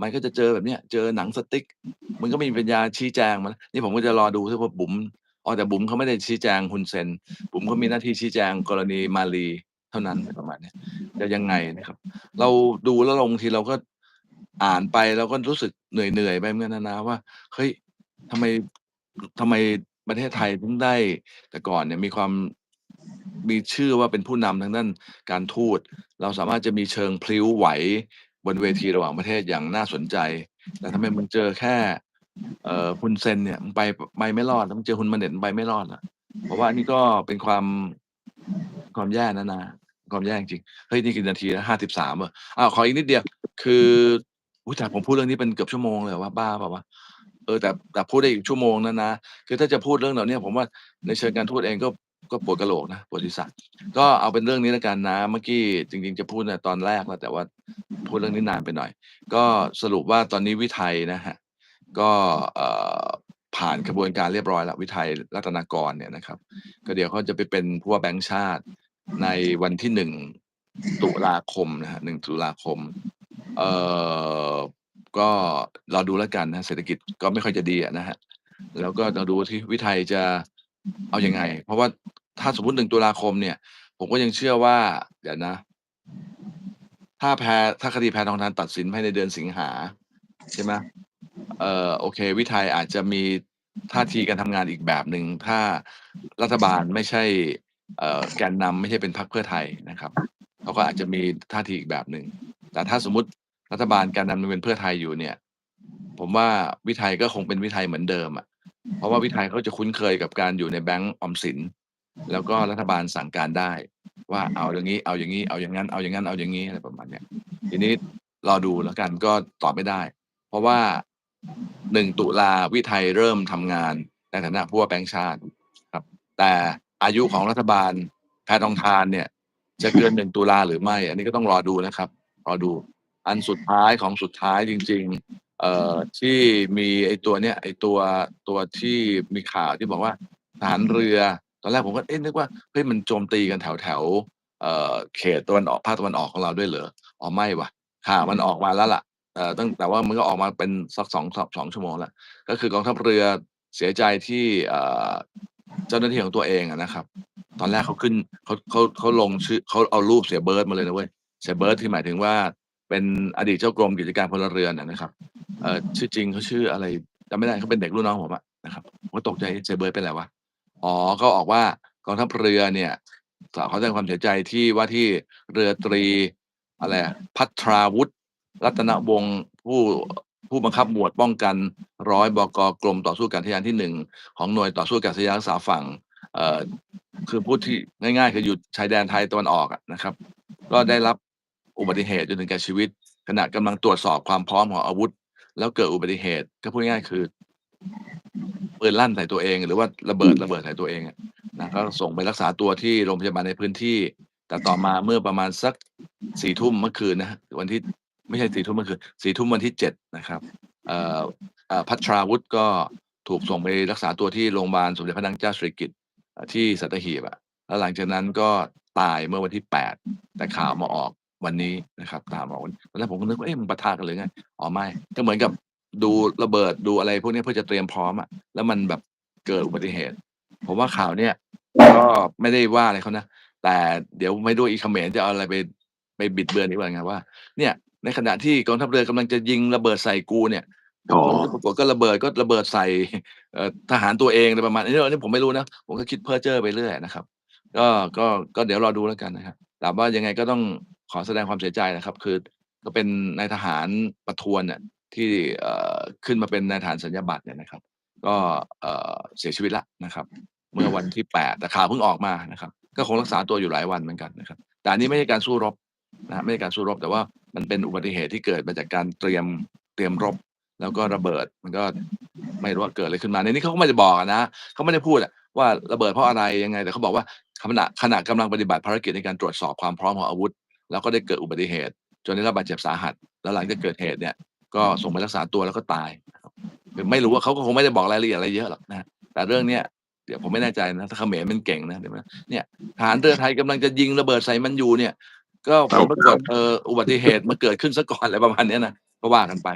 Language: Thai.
มันก็จะเจอแบบเนี้ยเจอหนังสติ๊ก มันก็มีปัญญาชี้แจงมันนี่ผมก็จะรอดูซิว่าบุ๋มอ๋อแต่บุ๋มเขาไม่ได้ชี้แจงฮุนเซนบุ๋มเขามีหน้าที่ชี้แจงกรณีมาลีเท่านั้นประมาณนี้จะยังไงนะครับ เราดูแล้วเราบางทีเราก็อ่านไปเราก็รู้สึกเหนื่อยๆไปเหมือนกันนะว่าเฮ้ยทำไมทำไมประเทศไทยถึงได้ แต่ก่อนเนี่ยมีความมีชื่อว่าเป็นผู้นำทางด้านการทูต เราสามารถจะมีเชิงพลิ้วไหว บนเวทีระหว่างประเทศอย่างน่าสนใจ แต่ทำไมมันเจอแค่เอ่อฮุนเซนเนี่ยมันไปไปไม่รอดแล้วมันเจอฮุนมาเน็ตมันไปไม่รอดอะเพราะว่าอันนี้ก็เป็นความความแย่นะนะความแย่จริงเฮ้ยนี่กี่นาทีแล้ว53เหรอ?อ้าวขออีกนิดเดียว คืออุ๊ยแต่ผมพูดเรื่องนี้เป็นเกือบชั่วโมงเลยเหรอวะบ้าเปล่าวะ?เออแต่แต่พูดได้อีกชั่วโมงนะนะคือถ้าจะพูดเรื่องเหล่านี้ผมว่าในเชิงการทูตเองก็ ก็ปวดกระโหลกนะปวดศีรษะก็เอาเป็นเรื่องนี้แล้วกันนะเมื่อกี้จริง ๆ จะพูดในตอนแรกแล้วแต่ว่าพูดเรื่องนี้นานไปหน่อย ก็สรุปว่าตอนนี้วิไทยนะครับก็ผ่านกระบวนการเรียบร้อยแล้ววิไทยรัตนากรเนี่ยนะครับ ก็เดี๋ยวเขาจะไปเป็นผู้ว่าแบงก์ชาติในวันที่1ตุลาคมนะครับ1ตุลาคม เอ่อก็เรอดูแล้วกันนะเศรษฐกิจก็ไม่ค่อยจะดีอะนะแล้วก็ต้องดูที่วิไทยจะเอายังไง เพราะว่า ถ้าสมมติ1ตุลาคมเนี่ย ผมก็ยังเชื่อว่า เดี๋ยวนะ ถ้าแพ้ถ้าคดีแพ้ทองธารตัดสินภายในเดือนสิงหา ใช่ไหมเออโอเค วิไทยอาจจะมีท่าทีการทำงานอีกแบบหนึ่งถ้ารัฐบาลไม่ใช่แกนนำไม่ใช่เป็นพรรคเพื่อไทยนะครับเขาก็อาจจะมีท่าทีอีกแบบหนึ่งแต่ถ้าสมมติรัฐบาลแกนนำยังเป็นเพื่อไทยอยู่เนี่ย ผมว่าวิไทยก็คงเป็นวิไทยเหมือนเดิมอะเพราะว่าวิไทยเขาจะคุ้นเคยกับการอยู่ในแบงก์ออมสิน แล้วก็รัฐบาลสั่งการได้ ว่าเอาอย่างงี้เอาอย่างงี้เอาอย่างงั้นเอาอย่างงั้นเอาอย่างงี้อะไรประมาณเนี้ยทีนี้รอดูแล้วกันก็ตอบไม่ได้ เพราะว่า1ตุลาวิไทยเริ่มทำงานในฐานะผู้ว่าแบงก์ชาติครับ แต่อายุของรัฐบาลแพทองธารเนี่ย จะเกิน1ตุลาหรือไม่ อันนี้ก็ต้องรอดูนะครับ รอดู อันสุดท้ายของสุดท้ายจริง ๆ เอ่อที่มีไอ้ตัวเนี้ยไอ้ตัวตัวที่มีข่าวที่บอกว่าทหารเรือ ตอนแรกผมก็เอ๊ะนึกว่าเฮ้ยมันโจมตีกันแถวๆเอ่อเขตตะวันออกภาคตะวันออกของเราด้วยเหรอ?อ๋อไม่ว่ะข่าวมันออกมาแล้วล่ะเอ่อตั้งแต่ว่ามันก็ออกมาเป็นสัก2ส2ชั่วโมงแล้วก็คือกองทัพเรือเสียใจที่เอ่อเจ้าหน้าที่ของตัวเองนะครับ ตอนแรกเขาขึ้นเขาเขาเขาลงชื่อเขาเอารูปเสียเบิร์ตมาเลยนะเว้ยเสียเบิร์ตที่หมายถึงว่าเป็นอดีตเจ้ากรมกิจการพลเรือนนะครับเอ่อชื่อจริงเขาชื่ออะไรจำไม่ได้เขาเป็นเด็กรุ่นน้องผมอะนะครับผมตกใจเสียเบิร์ตเป็นอะไรวะ? อ๋อก็ออกว่ากองทัพเรือเนี่ยกล่าวขอแสดงความเสียใจที่ว่าที่เรือตรีอะไรอะภัทราวุธรัตนวงศ์ผู้ผู้บังคับหมวดป้องกันร้อยบก.กรมต่อสู้อากาศยานที่1ของหน่วยต่อสู้อากาศยานรักษาฝั่งเอ่อคือพูดที่ง่ายๆ คืออยู่ชายแดนไทยตะวันออกนะครับ ก็ได้รับอุบัติเหตุจนถึงแก่ชีวิต ขณะกำลังตรวจสอบความพร้อมของอาวุธ แล้วเกิดอุบัติเหตุ ก็พูดง่ายๆคือ ปืนลั่นใส่ตัวเองหรือว่าระเบิดระเบิดใส่ตัวเองอะนะก็ส่งไปรักษาตัวที่โรงพยาบาลในพื้นที่ แต่ต่อมาเมื่อประมาณสัก4ทุ่มเมื่อคืนนะครับวันที่ไม่ใช่4ทุ่มเมื่อคืน4ทุ่มวันที่7นะครับเอ่อเอ่อภัทราวุธก็ถูกส่งไปรักษาตัวที่โรงพยาบาลสมเด็จพระนางเจ้าสิริกิติ์เอ่อที่สัตหีบอะแล้วหลังจากนั้นก็ตายเมื่อวันที่8แต่ข่าวมาออกวันนี้นะครับข่าวมาออกวันตอนแรกผมก็นึกว่าเอ๊ะมันปะทะกันหรือไง?อ๋อไม่ก็เหมือนกับ ดูระเบิดดูอะไรพวกนี้เพื่อจะเตรียมพร้อมอะแล้วมันแบบเกิดอุบัติเหตุ ผมว่าข่าวเนี้ยก็ไม่ได้ว่าอะไรเขานะ แต่เดี๋ยวไม่รู้อีเขมรจะเอาอะไรไปไปบิดเบือนอีกว่าไงว่า เนี่ย ในขณะที่กองทัพเรือกำลังจะยิงระเบิดใส่กูเนี่ยปรากฏก็ระเบิดก็ระเบิดใส่เอทหารตัวเองอะไรประมาณนี้อันนี้ผมไม่รู้นะ ผมก็คิดเพ้อเจ้อไปเรื่อยนะครับ ก็ก็ก็เดี๋ยวรอดูแล้วกันนะครับแต่ว่ายังไงก็ต้องขอแสดงความเสียใจนะครับ คือก็เป็นนายทหารประทวนน่ะ ที่ขึ้นมาเป็นนายทหารสัญญาบัตรเนี่ยนะครับ ก็เสียชีวิตล้วนะครับ เมื่อวันที่8แต่ข่าวเพิ่งออกมานะครับ ก็คงรักษาตัวอยู่หลายวันเหมือนกันนะครับ แต่อันนี้ไม่ใช่การสู้รบนะไม่ใช่การสู้รบ แต่ว่ามันเป็นอุบัติเหตุที่เกิดมาจากการเตรียมเตรียมรบ แล้วก็ระเบิดมันก็ไม่รู้ว่าเกิดอะไรขึ้นมาในนี้เขาก็ไม่ได้บอกนะเขาไม่ได้พูดว่าระเบิดเพราะอะไรยังไง แต่เขาบอกว่าขณะขณะกำลังปฏิบัติภารกิจในการตรวจสอบความพร้อมของอาวุธ แล้วก็ได้เกิดอุบัติเหตุ จนได้รับบาดเจ็บสาหัส แล้วหลังจากเกิดเหตุเนี่ย ก็ส่งไปรักษาตัวแล้วก็ตายนะครับคือไม่รู้ว่าเขาก็คงไม่ได้บอกรายละเอียดอะไรเยอะหรอกนะครับแต่เรื่องเนี้ยเดี๋ยวผมไม่แน่ใจนะถ้าเขมรมันเก่งนะเดี๋ยวนะเนี่ยทหารเรือไทยกำลังจะยิงระเบิดใส่มันอยู่เนี่ย ก็ผลปรากฏเอ่ออุบัติเหตุมาเกิดขึ้นเสียก่อนอะไรประมาณเนี้ยนะก็ว่ากันไป